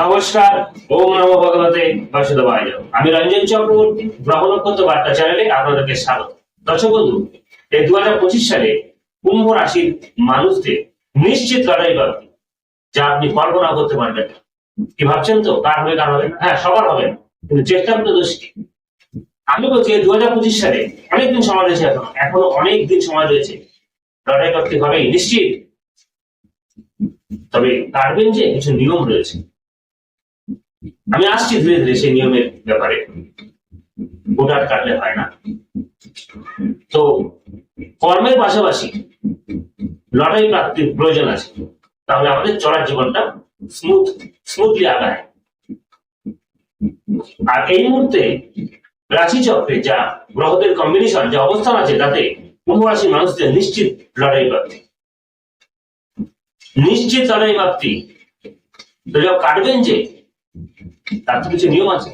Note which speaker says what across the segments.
Speaker 1: নমস্কার, ওম নমো ভগবতে বাসুদেবায় আমি রঞ্জন চক্রবর্তী গ্রহ নক্ষত্র বার্তা চ্যানেলে আপনাদেরকে স্বাগত দর্শক বন্ধু, এই দু হাজার পঁচিশ সালে কুম্ভ রাশির মানুষদের নিশ্চিত লড়াই প্রাপ্তি যা আপনি কল্পনা করতে পারবেন। কি ভাবছেন তো কার হবে কার হবে? হ্যাঁ সবার হবে। কিন্তু চেষ্টা করতে দোষ কি? আমি বলছি দু হাজার পঁচিশ সালে অনেকদিন সময় রয়েছে এখনও এখনও অনেক দিন সময় রয়েছে লড়াই প্রাপ্তি হবেই, নিশ্চিত তবে কাটবেন যে কিছু নিয়ম রয়েছে আমি আসছি ধীরে ধীরে সেই নিয়মের ব্যাপারে। ভোটার কাটলে হয় না। তো কর্মের পাশাপাশি লটারি প্রাপ্তির প্রয়োজন আছে। তাহলে আমাদের চলার জীবনটা স্মুথ স্মুথলি আগায়। আর এই মুহূর্তে রাশি চক্রে যা গ্রহদের কম্বিনেশন যে অবস্থান আছে, তাতে কুম্ভ রাশির মানুষদের নিশ্চিত লড়াই প্রাপ্তি। নিশ্চিত লড়াই প্রাপ্তি। তো যখন কাটবেন যে তার তো কিছু নিয়ম আছে।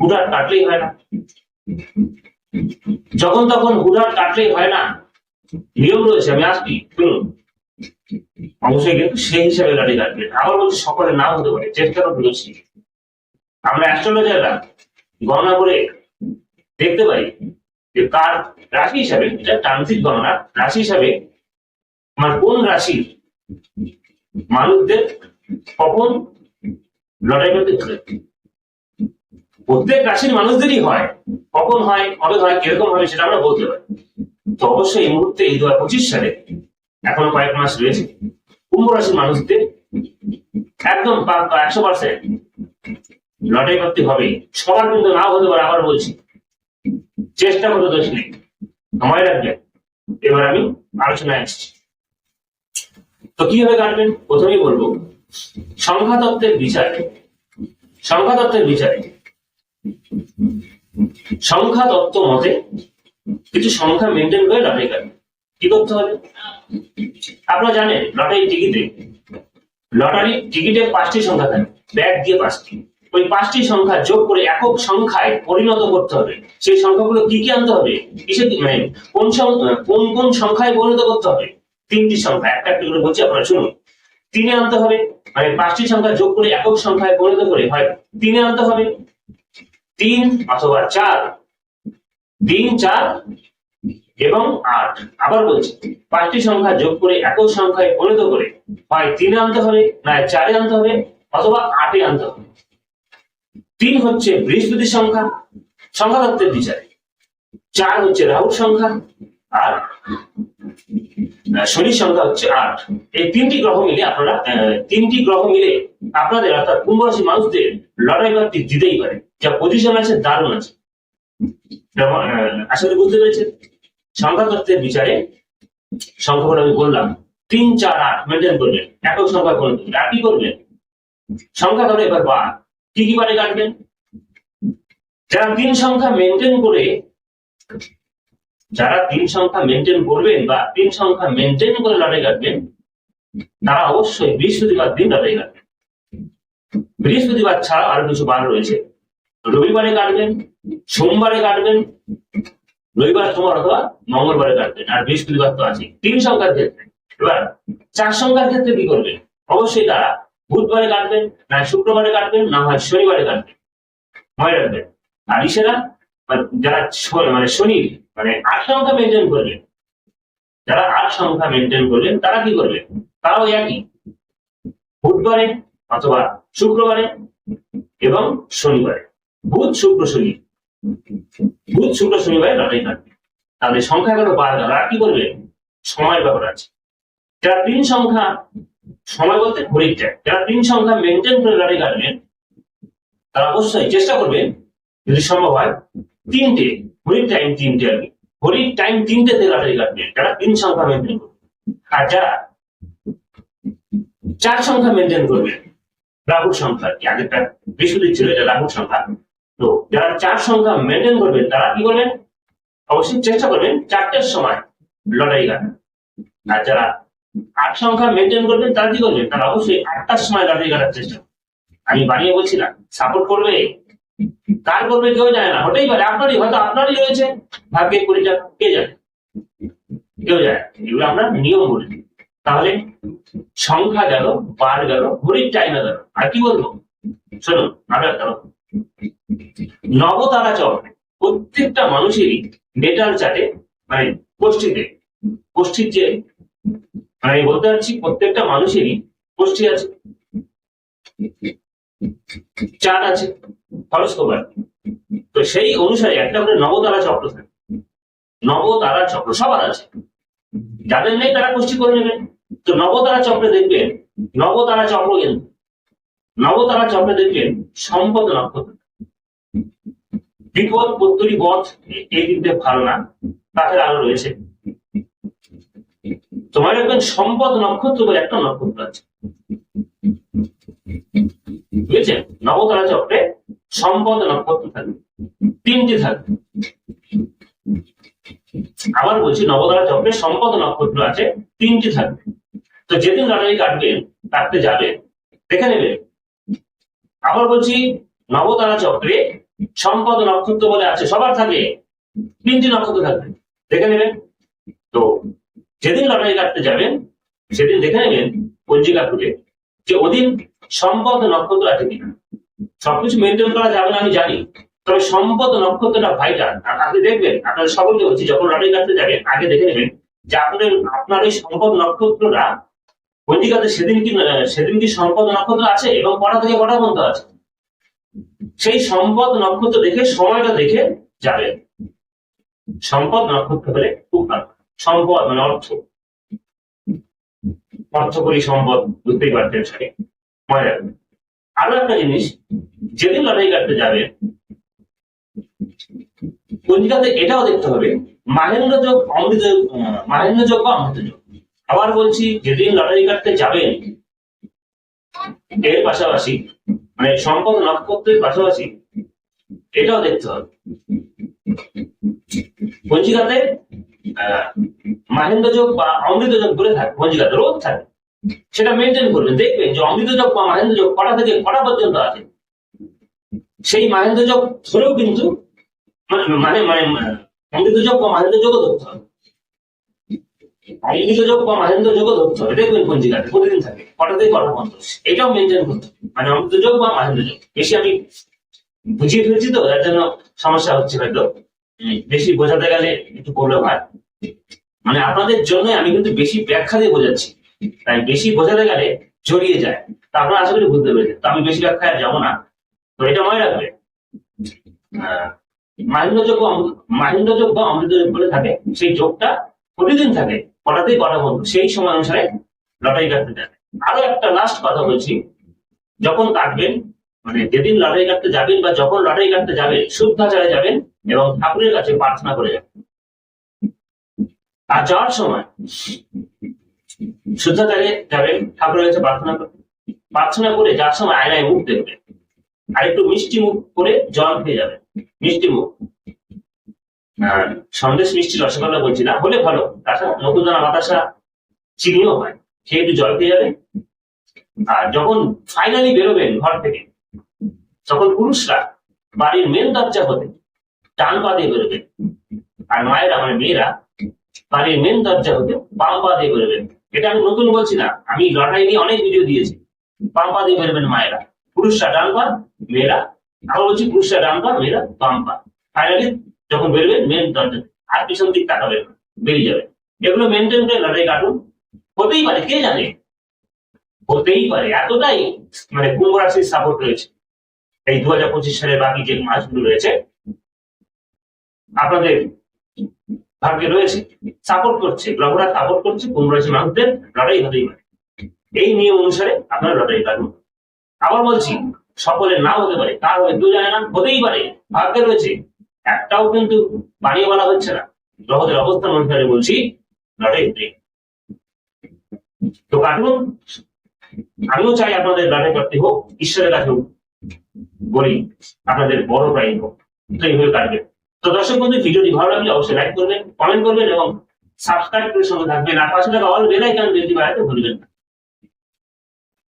Speaker 1: হুডার কাটলেই হয় না। যখন তখন হুডার কাটলেই হয় না। নিয়ম রয়েছে, আমি শুনুন অবশ্যই কিন্তু সেই হিসাবে গাড়ি কাটবে আবার বলছি সকলে নাও হতে পারে, চেষ্টা করে বলছি আমরা অ্যাস্ট্রোলজাররা গণনা করে দেখতে পাই যে কার রাশি হিসাবে, এটা তান্ত্রিক গণনা, রাশি হিসাবে আমার কোন রাশির মানুষদের কখন লড়াই করতে প্রত্যেক রাশির মানুষদেরই হয়, কখন হয়, কবে হয়, কীরকম হবে সেটা আমরা বলতে পারি। তো অবশ্যই এই মুহূর্তে এই দু হাজার পঁচিশ সালে, এখনও কয়েক মাস রয়েছে, কুম্ভ রাশির মানুষদের একদম একশো পার্সেন্ট লটারি করতে হবে সবার কিন্তু না হতে পারে আবার বলছি। চেষ্টা করতে দোষ নেই। সময় রাখবেন এবার আমি আলোচনায় আসছি। তো কীভাবে কাটবেন? প্রথমেই বলব সংখ্যা তত্ত্বের বিচারে। সংখ্যা তত্ত্বের বিচারে। সংখ্যা তত্ত্ব মতে কিছু সংখ্যা মেনটেন করে লটারি কাটবে কি করতে হবে? আপনারা জানেন লটারি টিকিটে লটারি টিকিটে পাঁচটি সংখ্যা থাকে, ব্যাগ দিয়ে পাঁচটি। ওই পাঁচটি সংখ্যা যোগ করে একক সংখ্যায় পরিণত করতে হবে। সেই সংখ্যাগুলো কি কি আনতে হবে? মানে কোন কোন কোন সংখ্যায় পরিণত করতে হবে? তিনটি সংখ্যা, একটা একটা করে বলছি আপনারা শুনুন। তিনে আনতে হবে মানে পাঁচটি সংখ্যা যোগ করে একক সংখ্যায় পরিণত করে হয়। তিনে আনতে হবে তিন অথবা চার। তিন, চার এবং আট। আবার বলছি, পাঁচটি সংখ্যা যোগ করে একক সংখ্যায় পরিণত করে হয় তিনে আনতে হবে না চারে আনতে হবে অথবা আটে আনতে হবে। তিন হচ্ছে বৃহস্পতির সংখ্যা সংখ্যা তত্ত্বের বিচারে। চার হচ্ছে রাহুর সংখ্যা, আর শনির সংখ্যা হচ্ছে আট। এই তিনটি গ্রহ মিলে আপনারা তিনটি গ্রহ মিলে আপনাদের অর্থাৎ কুম্ভ মানুষদের লড়াই প্রাপ্তি দিতেই পারে যা পজিশন আছে, দারুণ আছে। করি বুঝতে পেরেছেন? সংখ্যা তত্ত্বের বিচারে সংখ্যাগুলো আমি বললাম। তিন, চার, আট মেনটেন করবেন। একক সংখ্যা করবেন। আর কি করবেন? সংখ্যা ধরে এবার বার। কি কি বারে কাটবেন? যারা তিন সংখ্যা মেনটেন করে যারা তিন সংখ্যা মেনটেন করবেন বা তিন সংখ্যা মেনটেন করে লড়াই কাটবেন, তারা অবশ্যই বৃহস্পতিবার দিন লড়াই কাটবেন। বৃহস্পতিবার ছাড়া আরও কিছু বার রয়েছে। রবিবারে কাটবেন, সোমবারে কাটবেন, রবিবার সোমবার অথবা মঙ্গলবারে কাটবেন, আর বৃহস্পতিবার তো আছে তিন সংখ্যার ক্ষেত্রে। এবার চার সংখ্যার ক্ষেত্রে কি করবেন? অবশ্যই তারা বুধবারে কাটবেন, না শুক্রবারে কাটবেন, না হয় শনিবারে কাটবেন। মনে রাখবেন আর ইসেরা যারা মানে শনি মানে আট সংখ্যা মেনটেন করবেন যারা আট সংখ্যা মেনটেন করবেন তারা কি করবেন তারাও একই। বুধবারে অথবা শুক্রবারে এবং শনিবারে। বুধ, শুক্র, শনি। বুধ, শুক্র, শনিবারে লটারি কাটবে তাদের সংখ্যা গেল বার আর কি করবে? সময় ব্যাপার আছে। যারা তিন সংখ্যা, সময় বলতে ঘড়ির টাইম যারা তিন সংখ্যা মেনটেন করে লটারি কাটবেন, তারা অবশ্যই চেষ্টা করবেন, যদি সম্ভব হয় তিনটে, ঘড়ির টাইম তিনটে আর কি। ঘড়ির টাইম তিনটেতে লটারি কাটবে যারা তিন সংখ্যা মেনটেন করবে। আর যারা চার সংখ্যা মেনটেন করবে, রাহুর সংখ্যা কি, আগেরটা বৃহস্পতি ছিল, এটা রাহুর সংখ্যা। তো যারা চার সংখ্যা মেনটেন করবেন তারা কি করবেন অবশ্যই চেষ্টা করবেন চারটের সময় লড়াই কাটা আর যারা আট সংখ্যা মেনটেন করবেন তারা কি করবেন তারা অবশ্যই আটটার সময় লটারি কাটার চেষ্টা। আমি বানিয়ে বলছি না সাপোর্ট করবে কার করবে কেউ জানে না, হতেই পারে। আপনারই, হয়তো আপনারই রয়েছে। ভাগ্যে কুড়িটা কে জানে? কেউ জানে এগুলো আমরা নিয়ম বলি। তাহলে সংখ্যা গেল, বার গেল, ঘড়ির টাইমে গেল। আর কি বলব? আরও একটা কথা। নবতারা চক্রে প্রত্যেকটা মানুষেরই মেটাল চাটে মানে গোষ্ঠীতে গোষ্ঠীর যে মানে আমি বলতে পারছি প্রত্যেকটা মানুষেরই গোষ্ঠী আছে। চাট আছে। হরস্কোপ আছে তো সেই অনুসারে একটা করে নবতারা চক্র থাকে। নবতারা চক্র সবার আছে। যাদের নেই তারা গোষ্ঠী করে নেবেন তো নবতারা চক্রে দেখবেন নবতারা চক্র কিন্তু নবতারা চক্রে দেখবেন সম্পদ নক্ষত্র। বিপদ পত্তরি বধ, এই দিকটা ভালো না। তাদের আরও রয়েছে। তোমার দেখবেন সম্পদ নক্ষত্র বলে একটা নক্ষত্র আছে। বুঝেছেন? নবতারা চক্রে সম্পদ নক্ষত্র থাকবে। তিনটি থাকবে। আবার বলছি নবতারা চক্রে সম্পদ নক্ষত্র আছে, তিনটি থাকবে। তো যেদিন লটারি কাটবেন কাটতে যাবে, দেখে নেবেন আবার বলছি নবতারা চক্রে সম্পদ নক্ষত্র বলে আছে, সবার থাকে তিনটি নক্ষত্র থাকবে। দেখে নেবেন তো যেদিন লটারি কাটতে যাবেন সেদিন দেখে নেবেন পঞ্জিকা খুলে, যে ওদিন সম্পদ নক্ষত্র আছে কিনা। সবকিছু মেনটেন করা যাবে না আমি জানি। তবে সম্পদ নক্ষত্রটা ভাইটাল আপনি দেখবেন, আপনাদের সকলকে বলছি, যখন লটারি কাটতে যাবেন, আগে দেখে নেবেন যে আপনাদের, আপনার এই সম্পদ নক্ষত্রটা পঞ্জিকাতে সেদিন কি সেদিন কি সম্পদ নক্ষত্র আছে এবং কটা থেকে কটা পর্যন্ত আছে? সেই সম্পদ নক্ষত্র দেখে, সময়টা দেখে যাবেন সম্পদ নক্ষত্র হলে খুব ভালো সম্পদ মানে অর্থ। অর্থ করি সম্পদ, বুঝতেই পারছেন সেটা মনে রাখবেন। আরও একটা জিনিস যেদিন লটারি কাটতে যাবে পঞ্জিকাতে এটাও দেখতে হবে মাহেন্দ্র যোগ অমৃত মাহেন্দ্র যোগ বা অমৃত যোগ। আবার বলছি যেদিন লটারি কাটতে যাবেন এর পাশাপাশি মানে সম্পদ নক্ষত্রের পাশাপাশি এটাও দেখতে হবে। পঞ্জিকাতে আহ, মাহেন্দ্র যোগ বা অমৃত যোগ বলে থাকে পঞ্জিকাতে রোজ থাকে। সেটা মেনটেন করবেন দেখবেন যে অমৃত যোগ বা মাহেন্দ্র যোগ কটা থেকে কটা পর্যন্ত আছে? সেই মাহেন্দ্র যোগ ধরেও কিন্তু মানে মানে মানে অমৃত যোগ বা মাহেন্দ্র যোগও ধরতে হবে। যোগ ধরতে হবে। দেখবেন প্রতিদিন থাকে, কটা এটাও মেনটেন মানে যোগ বেশি আমি বুঝিয়ে তো জন্য সমস্যা হচ্ছে হয়তো। বেশি বোঝাতে গেলে একটু মানে আপনাদের জন্য আমি কিন্তু বেশি ব্যাখ্যা দিয়ে বোঝাচ্ছি। তাই বেশি বোঝাতে গেলে জড়িয়ে যায়। তা আপনারা আশা করি বুঝতে পেরেছেন। তো আমি বেশি ব্যাখ্যায় আর যাব না। তো এটা মনে রাখবে। মাহেন্দ্র যোগ মাহেন্দ্র যোগ বা অমৃত বলে থাকে, সেই যোগটা প্রতিদিন থাকে। কটাতেই কটা বন্ধু সেই সময় অনুসারে লটারি কাটতে যাবে। আরও একটা লাস্ট কথা বলছি। যখন কাটবেন মানে যেদিন লটারি কাটতে যাবেন বা যখন লটারি কাটতে যাবেন, শুদ্ধাচারে যাবেন এবং ঠাকুরের কাছে প্রার্থনা করে যাবেন। আর যাওয়ার সময় শুদ্ধাচারে যাবেন, ঠাকুরের কাছে প্রার্থনা প্রার্থনা করে যার সময় আয়নায় মুখ দেখবেন। আর একটু মিষ্টি মুখ করে জল খেয়ে যাবেন। মিষ্টি মুখ। সন্দেশ মিষ্টি রসগোল্লা বলছি, না, হলে ভালো। তাছাড়া নতুন দানা বাতাসা চিনিও হয়। খেয়ে একটু জল খেয়ে যাবেন। আর যখন ফাইনালি বেরোবেন ঘর থেকে, তখন পুরুষরা বাড়ির মেন দরজা হতে ডান পা দিয়ে বেরোবেন। আর মায়েরা মানে মেয়েরা বাড়ির মেন দরজা হতে বাম পা দিয়ে বেরোবেন। এটা আমি নতুন বলছি না। আমি লড়াই নিয়ে অনেক ভিডিও দিয়েছি। বাম পা দিয়ে বেরোবেন মায়েরা। পুরুষরা ডান পা, মেয়েরা। আবার বলছি পুরুষরা ডান পা, মেয়েরা বাম পা। ফাইনালি যখন বেরোবেন মেন দরজা আর পিছন দিক তাকাবেন বেরিয়ে যাবে এগুলো মেনটেন করে লড়াই কাটুন। হতেই পারে, কে জানে? হতেই পারে। এতটাই মানে কুম্ভ রাশির সাপোর্ট রয়েছে। এই দু হাজার পঁচিশ সালের বাকি যে মাসগুলো রয়েছে, আপনাদের ভাগ্যে রয়েছে সাপোর্ট করছে গ্রহরা সাপোর্ট করছে, কুম্ভ রাশির মানুষদের লড়াই হতেই পারে এই নিয়ম অনুসারে আপনারা লড়াই কাটুন। আবার বলছি, সকলের নাও হতে পারে, কার হবে কেউ জানে না, হতেই পারে। ভাগ্যে রয়েছে, একটাও কিন্তু বানিয়ে বলা হচ্ছে না। গ্রহদের অবস্থান অনুসারে বলছি লড়াই হতে তো কাটুন, আমিও চাই আপনাদের লড়াই করতে হোক, ঈশ্বরের কাছে বলি, আপনাদের বড় প্রাইজ হোক। তো এইভাবে কাটবেন। তো দর্শক বন্ধু ভিডিওটি ভালো লাগলে অবশ্যই লাইক করবেন কমেন্ট করবেন এবং সাবস্ক্রাইব করে সঙ্গে থাকবেন। আর পাশে থাকা অল বেল আইকন বেলটি বাড়াতে ভুলবেন না।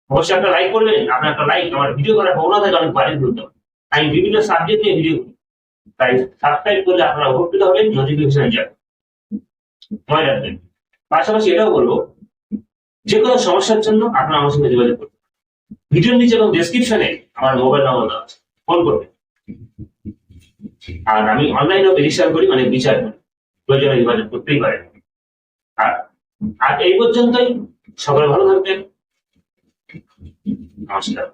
Speaker 1: অবশ্যই একটা লাইক করবেন, আপনার একটা লাইক আমার ভিডিও করার প্রবণতা থাকে অনেক বাড়ি তুলতে। আমি বিভিন্ন সাবজেক্ট নিয়ে ভিডিও করি। তাই সাবস্ক্রাইব করলে আপনারা উপকৃত হবেন নোটিফিকেশন যাবে মনে রাখবেন। পাশাপাশি এটাও বলব, যে কোনো সমস্যার জন্য আপনারা আমার সঙ্গে যোগাযোগ করুন। ভিডিওর নিচে এবং ডেসক্রিপশনে আমার মোবাইল নম্বর দেওয়া আছে। ফোন করবে আর আমি অনলাইনেও রেজিস্টার করি মানে বিচার করি। প্রয়োজনে যোগাযোগ করতেই পারেন আর আর এই পর্যন্তই। সকলে ভালো থাকবেন। নমস্কার।